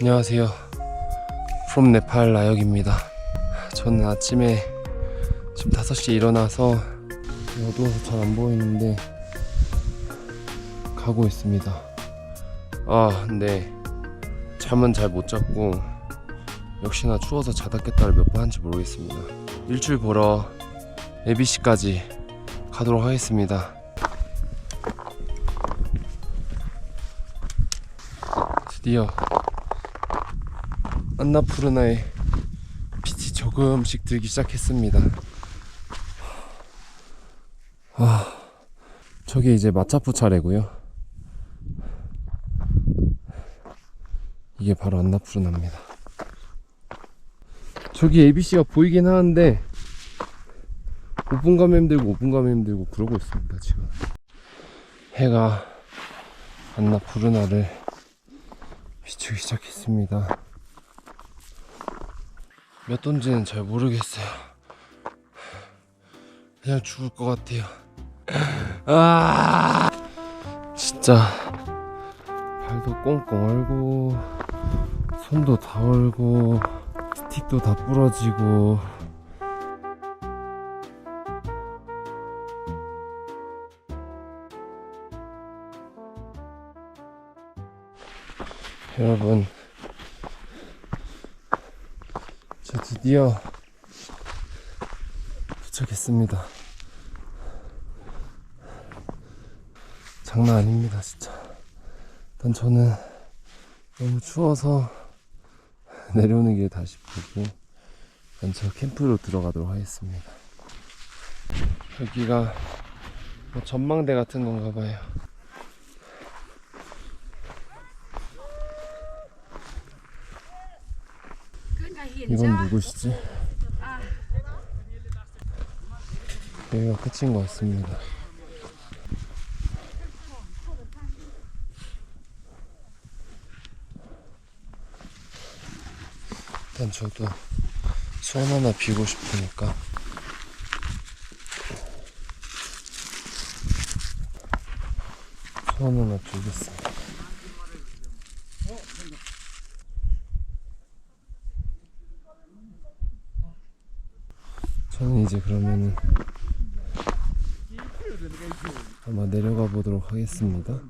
안녕하세요. from 네팔 나역입니다. 저는 아침에 지금 5시에 일어나서 어두워서 잘 안 보이는데 가고 있습니다. 아, 근데 잠은 잘 못 잤고 역시나 추워서 자다 깼다를 몇 번 한지 모르겠습니다. 일출 보러 ABC까지 가도록 하겠습니다. 드디어 안나푸르나의 빛이 조금씩 들기 시작했습니다. 아, 저게 이제 마차푸 차례고요. 이게 바로 안나푸르나입니다. 저기 ABC가 보이긴 하는데 5분 가면 힘들고 5분 가면 힘들고 그러고 있습니다 지금 해가 안나푸르나를 비추기 시작했습니다 몇 돈지는 잘 모르겠어요. 그냥 죽을 것 같아요. 아 진짜. 발도 꽁꽁 얼고 손도 다 얼고 스틱도 다 부러지고. 여러분 저 드디어 도착했습니다. 장난 아닙니다 진짜. 일단 저는 너무 추워서 내려오는 길에 다시 보고 일단 저 캠프로 들어가도록 하겠습니다. 여기가 뭐 전망대 같은 건가 봐요 이건 누구시지? 여기가 끝인 것 같습니다. 일단 저도 손 하나 비고 싶으니까 손 하나 비겠습니다. 저는 이제 그러면은 아마 내려가 보도록 하겠습니다.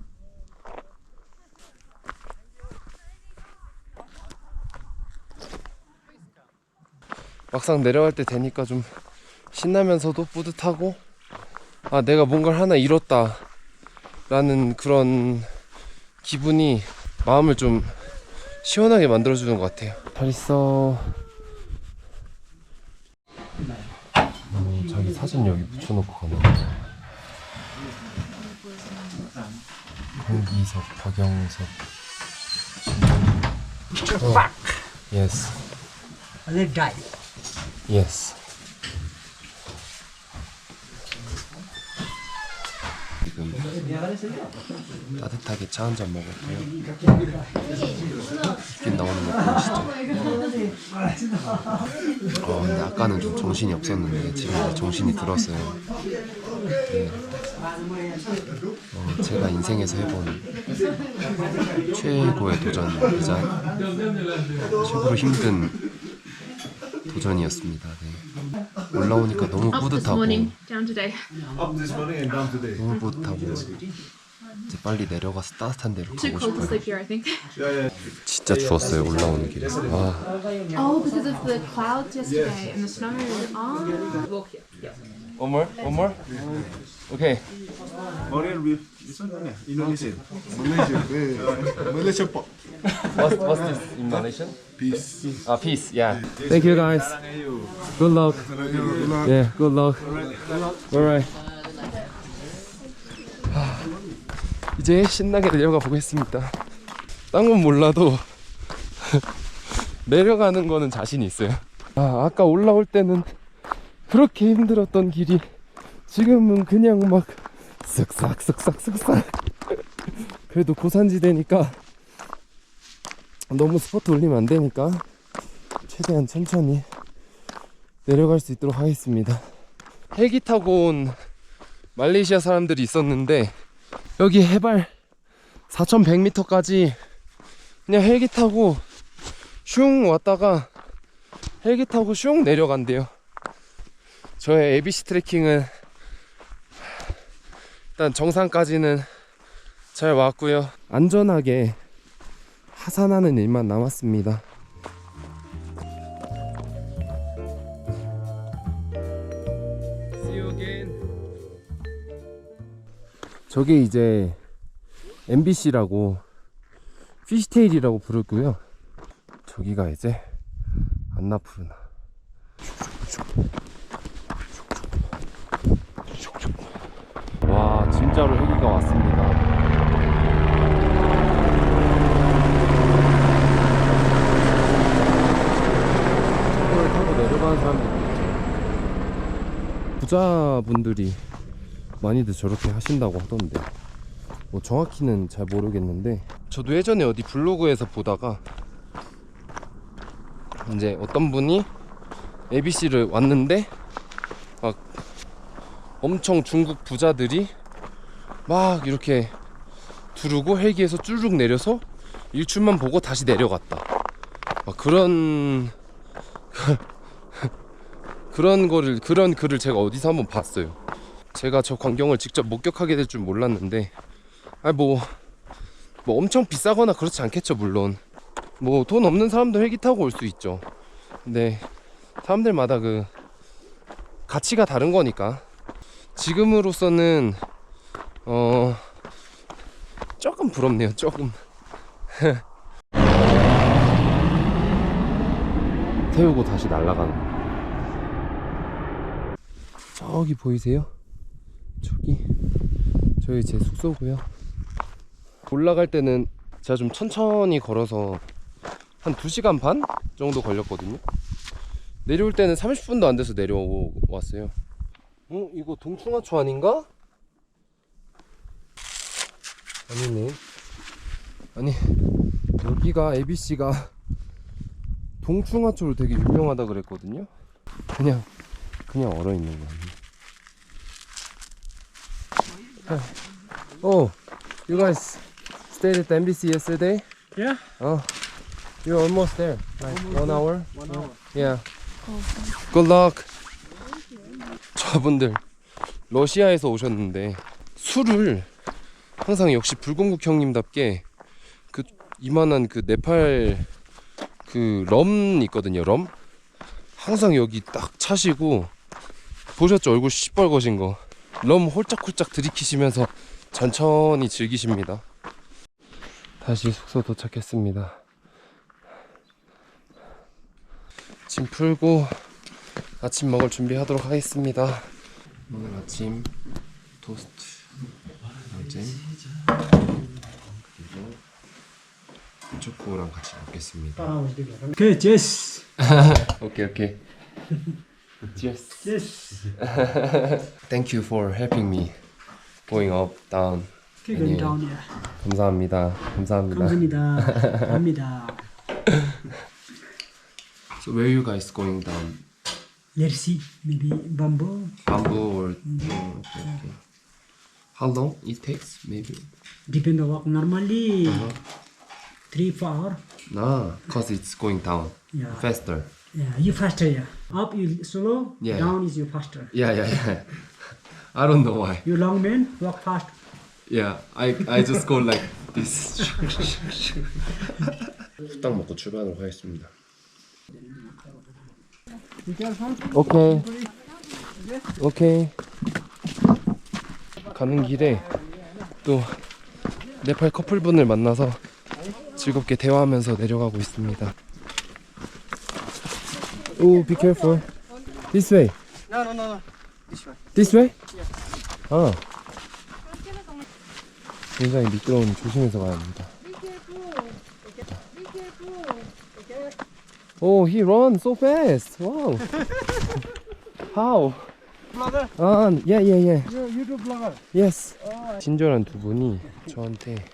막상 내려갈 때 되니까 좀 신나면서도 뿌듯하고 아 내가 뭔가를 하나 이뤘다 라는 그런 기분이 마음을 좀 시원하게 만들어주는 것 같아요 잘 있어 어, 자기 사진 여기 붙여놓고 가나 홍기석, 박영석 어. Yes, They die. yes 지금 따뜻하게 차 한 잔 먹었고요 빛 나오는 거 보이시죠? 어, 근데 아까는 좀 정신이 없었는데 지금 이제 정신이 들었어요. 네. 어, 제가 인생에서 해본 최고의 도전이자 최고로 힘든 도전이었습니다. 네. 올라오니까 너무 Up this 뿌듯하고 morning, down today. Up this morning and down today. 너무 뿌듯하고 이제 빨리 내려가서 따뜻한 데로 Too 가고 cold to 싶어요. sleep here, I think. Yeah, yeah. 진짜 추웠어요 올라오는 길에. 와 Oh, because of the clouds yesterday and the snow. Oh. Walk here. One more, Malaysia pop. What's what's this in Malaysian? Peace. Ah, peace. Yeah. Thank you guys. Good luck. Yeah, good luck. Alright. 하, 이제 신나게 내려가 보겠습니다. 딴 건 몰라도 내려가는 거는 자신 있어요. 아, 아까 올라올 때는 그렇게 힘들었던 길이 지금은 그냥 막 쓱싹 쓱싹 쓱싹 그래도 고산지대니까 너무 스포트 올리면 안 되니까 최대한 천천히 내려갈 수 있도록 하겠습니다. 헬기 타고 온 말레이시아 사람들이 있었는데 여기 해발 4,100m까지 그냥 헬기 타고 슝 왔다가 헬기 타고 슝 내려간대요. 저의 ABC 트레킹은 일단 정상까지는 잘 왔고요. 안전하게 하산하는 일만 남았습니다. 저게 이제 MBC라고 피시테일이라고 부르고요. 저기가 이제 안나푸르나. 와 진짜로 헬기가 왔습니다. 내려가는 사람들이 있죠. 부자분들이 많이들 저렇게 하신다고 하던데 뭐 정확히는 잘 모르겠는데 저도 예전에 어디 블로그에서 보다가 이제 어떤 분이 ABC를 왔는데 막 엄청 중국 부자들이 막 이렇게 두르고 헬기에서 쭈룩 내려서 일출만 보고 다시 내려갔다. 막 그런 그런 거를 그런 글을 제가 어디서 한번 봤어요. 제가 저 광경을 직접 목격하게 될 줄 몰랐는데 아뭐 뭐 엄청 비싸거나 그렇지 않겠죠 물론. 뭐 돈 없는 사람도 헬기 타고 올 수 있죠. 근데 사람들마다 그 가치가 다른 거니까. 지금으로서는 어 조금 부럽네요 조금 태우고 다시 날아가는 거. 저기 보이세요? 저기 저희 제 숙소고요 올라갈 때는 제가 좀 천천히 걸어서 한 2시간 반 정도 걸렸거든요 내려올 때는 30분도 안 돼서 내려왔어요 어? 이거 동충하초 아닌가? 아니네 아니 여기가 ABC가 동충하초로 되게 유명하다 그랬거든요 그냥 그냥 얼어있는 거 아니에요 Oh, you guys stayed at the MBC yesterday? Yeah. Oh, you're almost there. Like one hour? One hour. Yeah. Good luck. 저분들 러시아에서 오셨는데 술을 항상 역시 불공국 형님답게 그 이만한 그 네팔 그 럼 있거든요. 럼 항상 여기 딱 차시고 보셨죠 얼굴 시뻘거진 거. 럼 홀짝홀짝 들이키시면서 천천히 즐기십니다. 다시 숙소 도착했습니다. 짐 풀고 아침 먹을 준비하도록 하겠습니다. 오늘 아침 토스트, 잼 그리고 초코랑 같이 먹겠습니다. Okay, yes. 오케이 오케이. Cheers. Yes. Thank you for helping me going up down. Down, yeah. 감사합니다. 감사합니다. 감사합니다. 감사합니다. So where you guys going down? Let's see. Maybe bamboo. Bamboo or oh, okay, okay. How long it takes? Maybe. Depend on what. Normally, three, four hour. Nah, cause it's going down Yeah. faster. Yeah, you faster, yeah. Up you slow, Yeah. down is you faster. Yeah, yeah, yeah. I don't know why. You long man, walk fast. Yeah, I I just go like this. 후딱 먹고 출발하도록 하겠습니다. 오케이. 오케이. 가는 길에 또 네팔 커플분을 만나서 즐겁게 대화하면서 내려가고 있습니다. 오, be careful. This way. No, no, no, no. This one. This way? 아. 굉장히 미끄러우니 조심해서 가야 합니다. Oh, he runs so fast. Wow. How? Blogger. 아, yeah, yeah, yeah. You're a YouTube blogger. Yes. 친절한 두 분이 저한테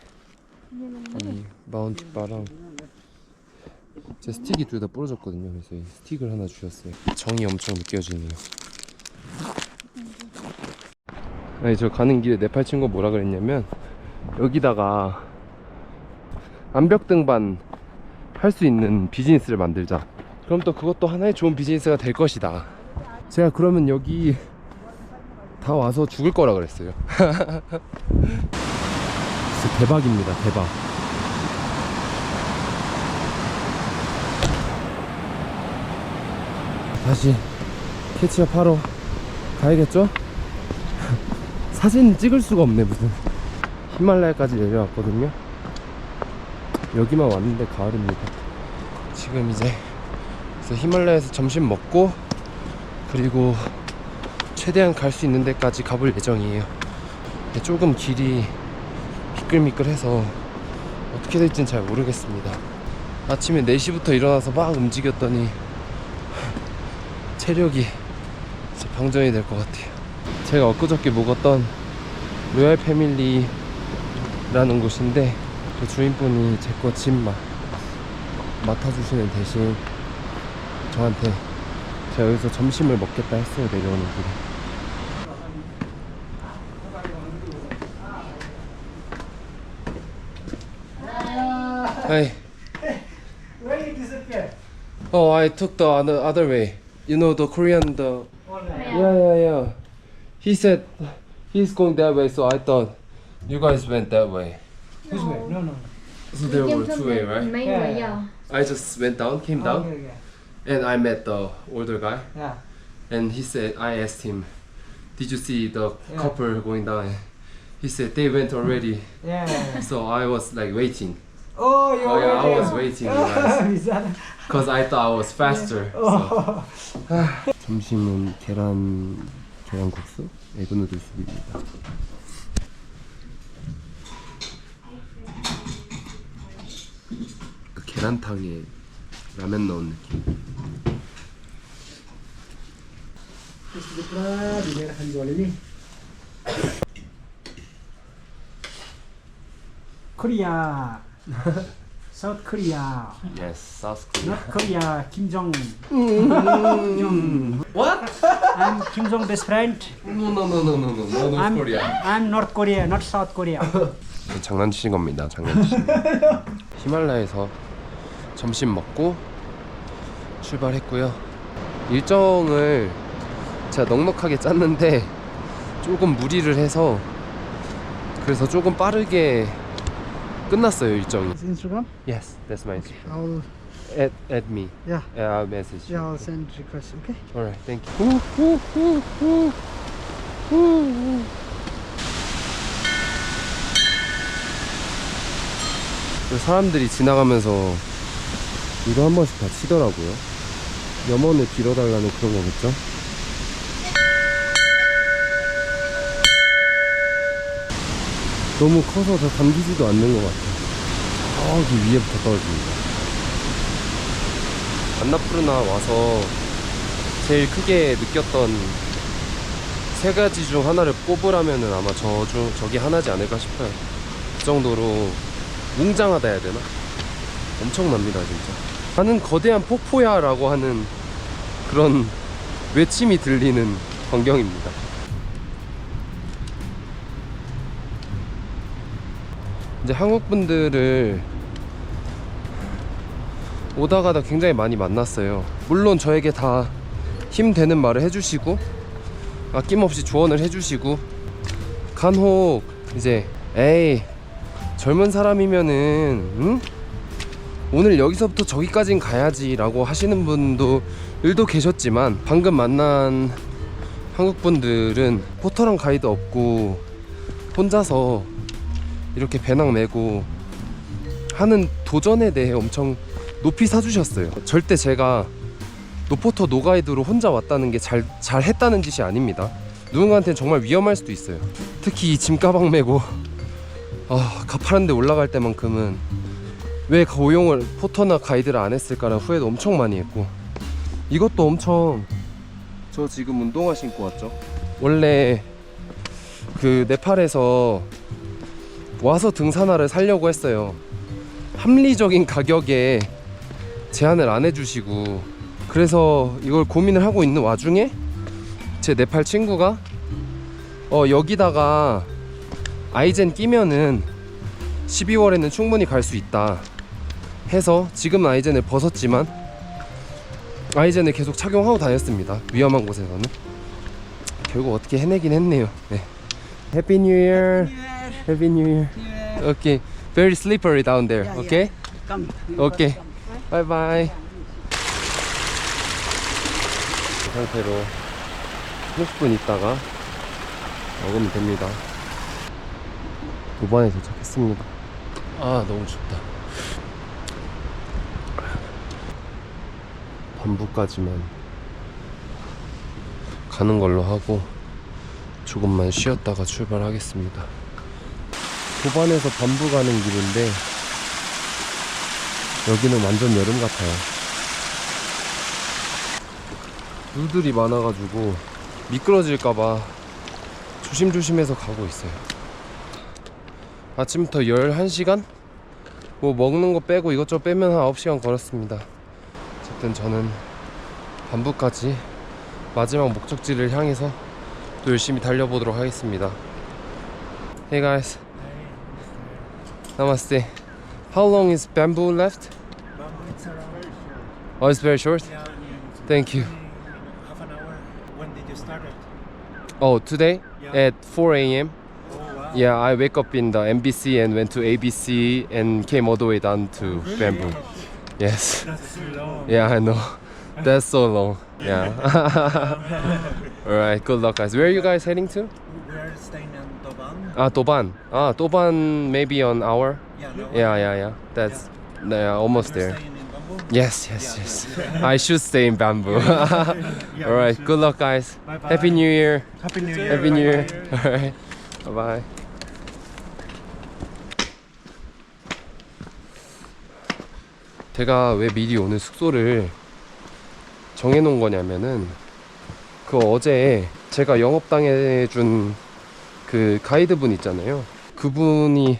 이 마운트 바랑 제 스틱이 둘 다 부러졌거든요. 그래서 이 스틱을 하나 주셨어요. 정이 엄청 느껴지네요. 아니 저 가는 길에 네팔 친구 가 뭐라 그랬냐면 여기다가 암벽 등반 할 수 있는 비즈니스를 만들자. 그럼 또 그것도 하나의 좋은 비즈니스가 될 것이다. 제가 그러면 여기 다 와서 죽을 거라 그랬어요. 진짜 대박입니다, 대박. 다시 캐치업 하러 가야겠죠? 사진 찍을 수가 없네 무슨 히말라야까지 내려왔거든요 여기만 왔는데 가을입니다 지금 이제 히말라야에서 점심 먹고 그리고 최대한 갈 수 있는 데까지 가볼 예정이에요 조금 길이 미끌미끌해서 어떻게 될지는 잘 모르겠습니다 아침에 4시부터 일어나서 막 움직였더니 체력이 방전이 될 것 같아요. 제가 엊그저께 묵었던 로얄 패밀리라는 곳인데 그 주인분이 제거집 맡아주시는 대신 저한테 제가 여기서 점심을 먹겠다 했어요 내려오는 길에. Hey. Where you disappear? Oh, I took the other, other way. You know the Korean the oh, Yeah, yeah, yeah. He said he's going that way, so I thought you guys went that way. Which way? No, no. So there were two way, right? Main Yeah, way, yeah. yeah. I just went down, came oh, down, Okay, okay. and I met the older guy, Yeah. and he said I asked him, "Did you see the Yeah. couple going down?" He said they went already, Yeah, yeah, yeah. so I was like waiting, Oh, you Oh, yeah, I was waiting, guys. Is that- cause I thought I was faster. So. Oh. 점심은 계란 계란국수, 에그 누들숲입니다. 그 계란탕에 라면 넣은 느낌. Di South Korea. Yes, South Korea. North Korea. Kim Jong. What? I'm Kim Jong best friend. No, no, no, no, no, no, no, North I'm Korea. I'm North Korea, not South Korea. 장난치신 겁니다. 장난치신. 거. 히말라야에서 점심 먹고 출발했고요. 일정을 제가 넉넉하게 짰는데 조금 무리를 해서 그래서 조금 빠르게 끝났어요 일정이. Instagram? Yes, that's my Instagram. I'll Add, add me. yeah Yeah, I'll message you. yeah I'll send request. Okay. Alright, thank you. 후, 후, 후, 후, 후, 후. 그 사람들이 지나가면서 이거 한 번씩 다 치더라고요. 염원을 빌어달라는 그런 거겠죠? 너무 커서 다 담기지도 않는 것 같아요. 저기 위에부터 떨어집니다. 안나푸르나 와서 제일 크게 느꼈던 세 가지 중 하나를 꼽으라면은 아마 저 중 저기 하나지 않을까 싶어요. 그 정도로 웅장하다 해야 되나? 엄청납니다 진짜. 나는 거대한 폭포야 라고 하는 그런 외침이 들리는 광경입니다. 이제 한국 분들을 오다 가다 굉장히 많이 만났어요. 물론 저에게 다 힘되는 말을 해주시고 아낌없이 조언을 해주시고 간혹 이제 에이 젊은 사람이면은 응? 오늘 여기서부터 저기까진 가야지라고 하시는 분도 일도 계셨지만 방금 만난 한국 분들은 포터랑 가이드 없고 혼자서 이렇게 배낭 메고 하는 도전에 대해 엄청 높이 사주셨어요. 절대 제가 노포터 노가이드로 혼자 왔다는 게 잘 잘 했다는 짓이 아닙니다. 누군가한테는 정말 위험할 수도 있어요. 특히 이 짐 가방 메고 아 가파른데 올라갈 때만큼은 왜 고용을 포터나 가이드를 안 했을까라는 후회도 엄청 많이 했고 이것도 엄청 저 지금 운동화 신고 왔죠. 원래 그 네팔에서 와서 등산화를 살려고 했어요. 합리적인 가격에 제한을 안 해주시고 그래서 이걸 고민을 하고 있는 와중에 제 네팔 친구가 어 여기다가 아이젠 끼면은 12월에는 충분히 갈 수 있다 해서 지금은 아이젠을 벗었지만 아이젠을 계속 착용하고 다녔습니다. 위험한 곳에서는 결국 어떻게 해내긴 했네요. 네. Happy New Year. Happy New Year. Okay. Very slippery down there. Okay. Come. Okay. Bye bye. 이 상태로 30분 있다가 먹으면 됩니다. 도반에 도착했습니다. 아 너무 춥다. 반부까지만 가는 걸로 하고 조금만 쉬었다가 출발하겠습니다. 도반에서 반부 가는 길인데 여기는 완전 여름 같아요. 물들이 많아가지고 미끄러질까봐 조심조심해서 가고 있어요. 아침부터 11시간? 뭐 먹는 거 빼고 이것저것 빼면 한 9시간 걸었습니다. 어쨌든 저는 반부까지 마지막 목적지를 향해서 또 열심히 달려보도록 하겠습니다. Hey guys. Namaste. How long is bamboo left? Oh, it's very short. Thank you. Half an hour. When did you start it? Oh, today Yeah. at 4 a.m. Oh wow. Yeah, I wake up in the MBC and went to ABC and came all the way down to bamboo. Yes. That's too long. Yeah, I know. That's so long. Yeah. all right. Good luck, guys. Where are you guys heading to? We're staying. Ah, Toban. Ah, Toban. Maybe an hour. Yeah, no. Yeah, yeah, yeah. That's yeah, almost there. Yes, yes, yes. I should stay in bamboo. All right. Good luck, guys. Happy New Year. Happy New Year. Happy New Year. All right. Bye bye. 제가 왜 미리 오늘 숙소를 정해놓은 거냐면은 그 어제 제가 영업당해 준 그 가이드분 있잖아요. 그분이랑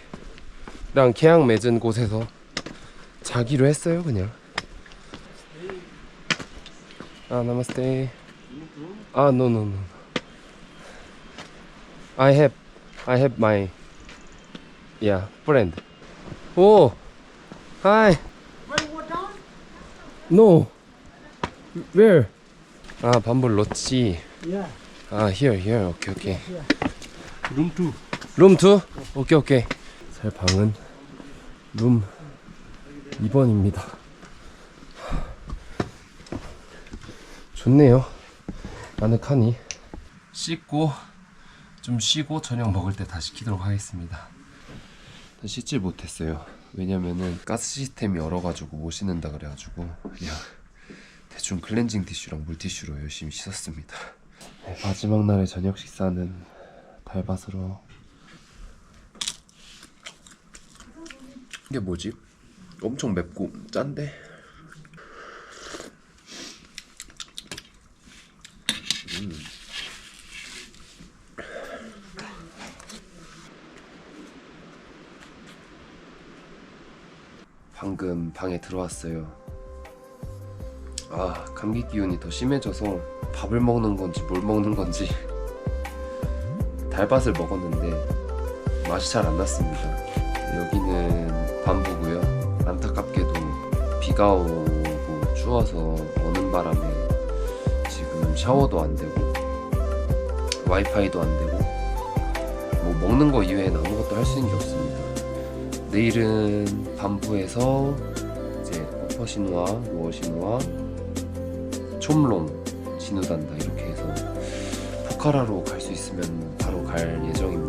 계약 맺은 곳에서 자기로 했어요, 그냥. 아, 나마스테. 아, no, no, no. I have, I have my, yeah, friend. Oh, hi. No. Where? 아, 반불 로치. Yeah. 아, here, here. 오케이, 오케이. Room two. 룸 2? 오케이, 오케이. 살 방은 룸 2번입니다. 좋네요. 아늑하니. 씻고 좀 쉬고 저녁 먹을 때 다시 키도록 하겠습니다. 씻질 못했어요. 왜냐면은 가스 시스템이 얼어가지고 못 씻는다 그래가지고 그냥 대충 클렌징 티슈랑 물티슈로 열심히 씻었습니다. 네, 마지막 날의 저녁 식사는 달밭으로 이게 뭐지? 엄청 맵고 짠데? 방금 방에 들어왔어요. 아 감기 기운이 더 심해져서 밥을 먹는 건지 뭘 먹는 건지 달밭을 먹었는데 맛이 잘 안 났습니다. 여기는 반부고요. 안타깝게도 비가 오고 추워서 오는 바람에 지금 샤워도 안 되고 와이파이도 안 되고 뭐 먹는 거 이외에는 아무것도 할 수 있는 게 없습니다. 내일은 반부에서 이제 버퍼시누아, 루어시누아, 촘롱, 진우단다 이렇게 해서 포카라로 갈 수 있으면 갈 예정입니다.